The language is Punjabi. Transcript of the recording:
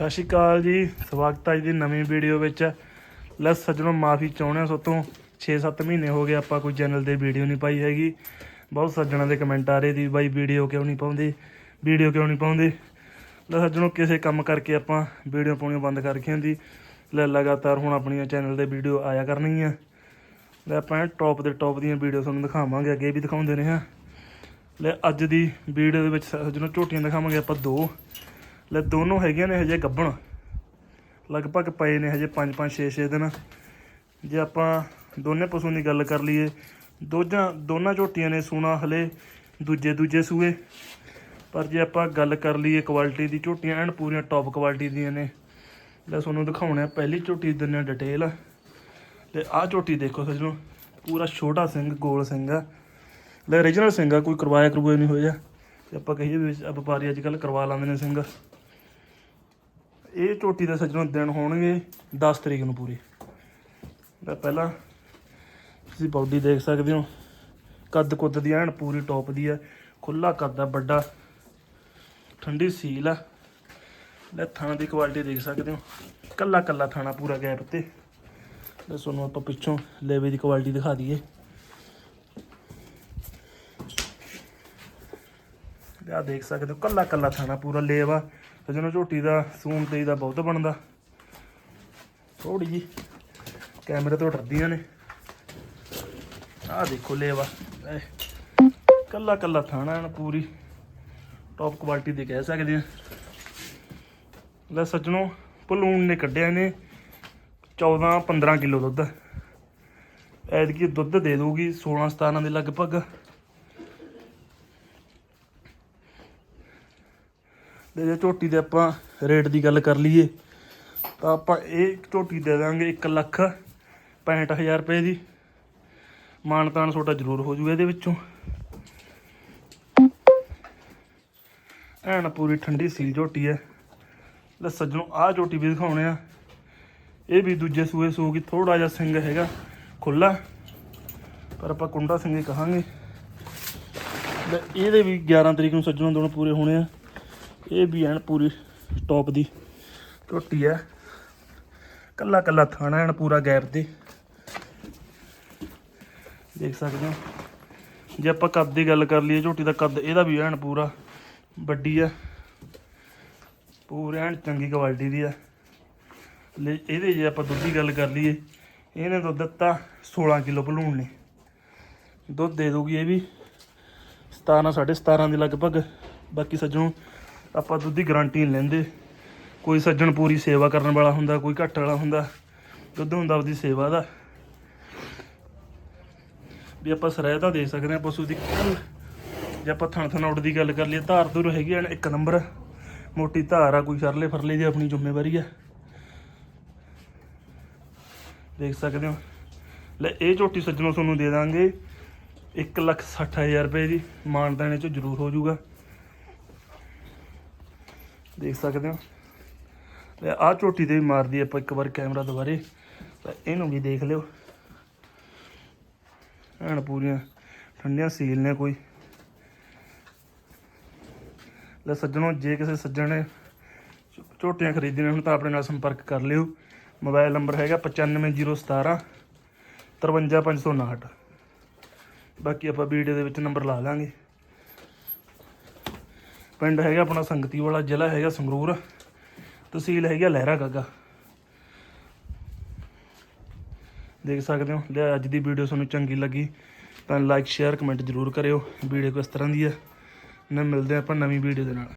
ਸਤਿ ਸ਼੍ਰੀ ਅਕਾਲ ਜੀ, ਸਵਾਗਤ ਹੈ ਅੱਜ ਦੀ ਨਵੀਂ ਵੀਡੀਓ ਵਿੱਚ। ਲੈ ਸੱਜਣੋ, ਮਾਫੀ ਚਾਹੁੰਦੇ ਹਾਂ ਸੋਤੋਂ 6-7 ਮਹੀਨੇ ਹੋ ਗਏ ਆਪਾਂ ਕੋਈ ਚੈਨਲ ਤੇ ਵੀਡੀਓ ਨਹੀਂ ਪਾਈ ਹੈਗੀ। ਬਹੁਤ ਸੱਜਣਾਂ ਦੇ ਕਮੈਂਟ ਆ ਰਹੇ ਸੀ ਬਾਈ ਵੀਡੀਓ ਕਿਉਂ ਨਹੀਂ ਪਾਉਂਦੇ ਵੀਡੀਓ ਕਿਉਂ ਨਹੀਂ ਪਾਉਂਦੇ? ਲੈ ਸੱਜਣੋ, ਕਿਸੇ ਕੰਮ ਕਰਕੇ ਆਪਾਂ ਵੀਡੀਓ ਪਾਉਣੀ ਬੰਦ ਕਰ ਰੱਖੀਆਂ ਦੀ ਲੈ ਲਗਾਤਾਰ ਹੁਣ ਆਪਣੀਆਂ ਚੈਨਲ ਤੇ ਵੀਡੀਓ ਆਇਆ ਕਰਨੀ ਕਰਨਗੀਆਂ ਲੈ ਆਪਾਂ ਟੌਪ ਦੇ ਟੌਪ ਦੀਆਂ ਵੀਡੀਓ ਤੁਹਾਨੂੰ ਦਿਖਾਵਾਂਗੇ, ਅੱਗੇ ਵੀ ਦਿਖਾਉਂਦੇ ਰਹੇ ਹਾਂ। ਲੈ ਅੱਜ ਦੀ ਵੀਡੀਓ ਦੇ ਵਿੱਚ ਸੱਜਣੋ ਝੋਟੀਆਂ ਦਿਖਾਵਾਂਗੇ ਆਪਾਂ ਦੋ। ਲੈ ਦੋਨੋਂ ਹੈਗੀਆਂ ਨੇ ਹਜੇ ਗੱਭਣ ਲਗਭਗ ਪਏ ਨੇ ਹਜੇ 5 5 6 6 ਦਿਨ। ਜੇ ਆਪਾਂ ਦੋਨੇ ਪਸ਼ੂ ਦੀ ਗੱਲ ਕਰ ਲਈਏ, ਦੋਜਾਂ, ਦੋਨਾਂ ਝੋਟੀਆਂ ਨੇ ਸੂਣਾ ਹਲੇ ਦੂਜੇ ਦੂਜੇ ਸੂਏ। ਪਰ ਜੇ ਆਪਾਂ ਗੱਲ ਕਰ ਲਈਏ ਕੁਆਲਿਟੀ ਦੀ, ਝੋਟੀਆਂ ਐਨ ਪੂਰੀਆਂ ਟੌਪ ਕੁਆਲਿਟੀ ਦੀਆਂ ਨੇ। ਲੈ ਤੁਹਾਨੂੰ ਦਿਖਾਉਣਾ ਪਹਿਲੀ ਝੋਟੀ ਦਿੰਨੇ ਡਿਟੇਲ ਤੇ ਆਹ ਝੋਟੀ ਦੇਖੋ ਸੱਜਣੋ, ਪੂਰਾ ਛੋਟਾ ਸਿੰਘ, ਗੋਲ ਸਿੰਘ ਆ। ਲੈ origignal ਸਿੰਘ ਆ, ਕੋਈ ਕਰਵਾਇਆ ਕਰਵਾਇਆ ਨਹੀਂ ਹੋਇਆ। ਤੇ ਆਪਾਂ ਕਹੀਏ ਵਪਾਰੀ ਅੱਜ ਕੱਲ ਕਰਵਾ ਲੈਂਦੇ ਨੇ ਸਿੰਘ। ਇਹ ਝੋਟੀ ਦੇ ਸੱਜਣੋਂ ਦਿਨ ਹੋਣਗੇ 10 ਤਰੀਕ ਨੂੰ ਪੂਰੇ। ਤਾਂ ਪਹਿਲਾਂ ਤੁਸੀਂ ਬਾਡੀ ਦੇਖ ਸਕਦੇ ਹੋ। ਕੱਦ ਕੁੱਦ ਦੀ ਐਨ ਪੂਰੀ ਟੌਪ ਦੀ ਹੈ ਖੁੱਲਾ ਕੱਦ ਆ, ਵੱਡਾ। ਠੰਡੀ ਸੀਲ ਆ। ਲੈ ਥਾਣਾ ਦੀ ਕੁਆਲਿਟੀ ਦੇਖ ਸਕਦੇ ਹੋ। ਕੱਲਾ ਕੱਲਾ ਥਾਣਾ ਪੂਰਾ ਗੈਪ ਤੇ। ਲੈ ਤੁਹਾਨੂੰ ਆਪਾਂ ਪਿੱਛੋਂ ਲੇਵੇ ਦੀ ਕੁਆਲਿਟੀ ਦਿਖਾ ਦਈਏ। ਆ ਦੇਖ ਸਕਦੇ ਹੋ, ਕੱਲਾ ਕੱਲਾ ਥਾਣਾ ਪੂਰਾ ਲੇਵਾ। ਤੇ ਜਿਹਨੂੰ ਝੋਟੀ ਦਾ ਸੂਨ ਤੇਈ ਦਾ ਬਹੁਤ ਬਣਦਾ ਥੋੜੀ ਜੀ ਕੈਮਰੇ ਤੋਂ ਡਰਦੀਆਂ ਨੇ। ਆਹ ਦੇਖੋ ਲੇਵਾ, ਐ, ਕੱਲਾ ਕੱਲਾ ਥਾਣਾ ਐਨ ਪੂਰੀ ਟੌਪ ਕੁਆਲਿਟੀ ਦੀ ਕਹਿ ਸਕਦੇ ਆ। ਲੈ ਸੱਜਣੋ ਪਲੂਣ ਨੇ ਕੱਢਿਆ ਨੇ 14 15 ਕਿਲੋ ਦੁੱਧ। ਐਤਕੀ ਦੁੱਧ ਦੇ ਦੂਗੀ 16 17 ਦੇ ਲਗਭਗ। ਤੇ ਜੇ ਝੋਟੀ ਦੇ ਆਪਾਂ ਰੇਟ ਦੀ ਗੱਲ ਕਰ ਲਈਏ, ਤਾਂ ਆਪਾਂ ਇਹ ਝੋਟੀ ਦੇ ਦਾਂਗੇ 1 ਲੱਖ 65000 ਰੁਪਏ ਦੀ। ਮਾਨਤਾਨ ਛੋਟਾ ਜ਼ਰੂਰ ਹੋ ਜੂਗਾ ਇਹਦੇ ਵਿੱਚੋਂ। ਐਨ ਪੂਰੀ ਠੰਡੀ ਸੀਲ ਝੋਟੀ ਹੈ। ਲੈ ਸੱਜਣੋ, ਆਹ ਝੋਟੀ ਵੀ ਦਿਖਾਉਣੇ ਆ। ਇਹ ਵੀ ਦੂਜੇ ਸੂਏ ਸੂ ਸੂਗੀ ਥੋੜਾ ਜਿਹਾ ਸਿੰਘ ਹੈਗਾ ਖੁੱਲਾ ਪਰ ਆਪਾਂ ਕੁੰਡਾ ਸਿੰਘ ਹੀ ਕਹਾਂਗੇ। ਲੈ, ਇਹਦੇ ਵੀ 11 ਤਰੀਕ ਨੂੰ ਸੱਜਣੋ ਦੋਨੋਂ ਪੂਰੇ ਹੋਣੇ ਆ। ਇਹ ਵੀ ਐਨ ਪੂਰੀ ਟੌਪ ਦੀ ਝੋਟੀ ਹੈ ਕੱਲਾ ਕੱਲਾ ਥਾਣਾ ਐਨ ਪੂਰਾ ਗੈਪ ਤੇ। ਦੇਖ ਸਕਦੇ ਹੋ। ਜੇ ਆਪਾਂ ਕੱਦ ਦੀ ਗੱਲ ਕਰ ਲਈਏ, ਝੋਟੀ ਦਾ ਕੱਦ ਇਹਦਾ ਵੀ ਐਨ ਪੂਰਾ ਵੱਡੀ ਆ। ਪੂਰੇ ਐਨ ਚੰਗੀ ਕੁਆਲਿਟੀ ਦੀ ਆ। ਇਹਦੇ ਜੇ ਆਪਾਂ ਦੁੱਧ ਦੀ ਗੱਲ ਕਰ ਲਈਏ, ਇਹਨੇ ਦੁੱਧ ਦਿੱਤਾ 16 ਕਿਲੋ ਭਲੂਣ ਨੇ। ਦੁੱਧ ਦੇ ਦੂਗੀ ਇਹ ਵੀ 17 17.5 ਦੇ ਲਗਭਗ। ਬਾਕੀ ਸੱਜਣੋਂ ਆਪਾਂ ਦੁੱਧ ਦੀ ਗਾਰੰਟੀ ਨਹੀਂ ਲੈਂਦੇ। ਕੋਈ ਸੱਜਣ ਪੂਰੀ ਸੇਵਾ ਕਰਨ ਵਾਲਾ ਹੁੰਦਾ, ਕੋਈ ਘੱਟ ਵਾਲਾ ਹੁੰਦਾ। ਦੁੱਧ ਹੁੰਦਾ ਉਹਦੀ ਸੇਵਾ ਦਾ। ਵੀ ਆਪਾਂ ਸਰਾਇਤਾ ਦੇ ਸਕਦੇ ਹਾਂ ਪਸ਼ੂ ਦੀ। ਜੇ ਆਪਾਂ ਥਣ ਥਣ ਉੱਡ ਦੀ ਗੱਲ ਕਰ ਲਈਏ, ਧਾਰ ਧੁਰ ਹੈਗੀ ਆ ਇੱਕ ਨੰਬਰ। ਮੋਟੀ ਧਾਰ ਆ, ਕੋਈ ਸਰਲੇ ਫਰਲੇ ਦੀ ਆਪਣੀ ਜ਼ਿੰਮੇਵਾਰੀ ਆ। ਦੇਖ ਸਕਦੇ ਹੋ। ਲੈ, ਇਹ ਝੋਟੀ ਸੱਜਣੋਂ ਤੁਹਾਨੂੰ ਦੇ ਦਾਂਗੇ। 1 ਲੱਖ 60000 ਰੁਪਏ ਦੀ। ਮਾਨਦਾਨੇ ਚ ਜ਼ਰੂਰ ਹੋ ਜਾਊਗਾ। ਦੇਖ ਸਕਦੇ ਹੋ। ਤੇ ਆਹ ਝੋਟੀ ਤੇ ਵੀ ਮਾਰਦੀ ਆਪਾਂ ਇੱਕ ਵਾਰ ਕੈਮਰਾ ਦੁਬਾਰੇ। ਤਾਂ ਇਹਨੂੰ ਵੀ ਦੇਖ ਲਿਓ। ਐਨ ਪੂਰੀਆਂ ਠੰਡੀਆਂ ਸੀਲ ਨੇ ਕੋਈ। ਲੈ, ਸੱਜਣੋ, ਜੇ ਕਿਸੇ ਸੱਜਣ ਨੇ ਝੋਟੀਆਂ ਖਰੀਦਣੀਆਂ ਹੁਣ ਤਾਂ ਆਪਣੇ ਨਾਲ ਸੰਪਰਕ ਕਰ ਲਿਓ। ਮੋਬਾਈਲ ਨੰਬਰ ਹੈਗਾ 95017 53559 ਬਾਕੀ ਆਪਾਂ ਵੀਡੀਓ ਦੇ ਵਿੱਚ ਨੰਬਰ ਲਾ ਲਾਂਗੇ। ਪਿੰਡ ਹੈਗਾ ਆਪਣਾ ਸੰਗਤੀ ਵਾਲਾ, ਜ਼ਿਲ੍ਹਾ ਹੈਗਾ ਸੰਗਰੂਰ। ਤਹਿਸੀਲ ਹੈਗਾ ਲਹਿਰਾ ਗਾਗਾ। ਦੇਖ ਸਕਦੇ ਹੋ, ਲੈ ਅੱਜ ਦੀ ਵੀਡੀਓ ਤੁਹਾਨੂੰ ਚੰਗੀ ਲੱਗੀ ਤਾਂ ਲਾਈਕ ਸ਼ੇਅਰ ਕਮੈਂਟ ਜ਼ਰੂਰ ਕਰਿਓ। ਵੀਡੀਓ ਕਿਸ ਤਰ੍ਹਾਂ ਦੀ ਹੈ ਨਾ ਮਿਲਦੇ ਹਾਂ ਆਪਾਂ ਨਵੀਂ ਵੀਡੀਓ ਦੇ ਨਾਲ।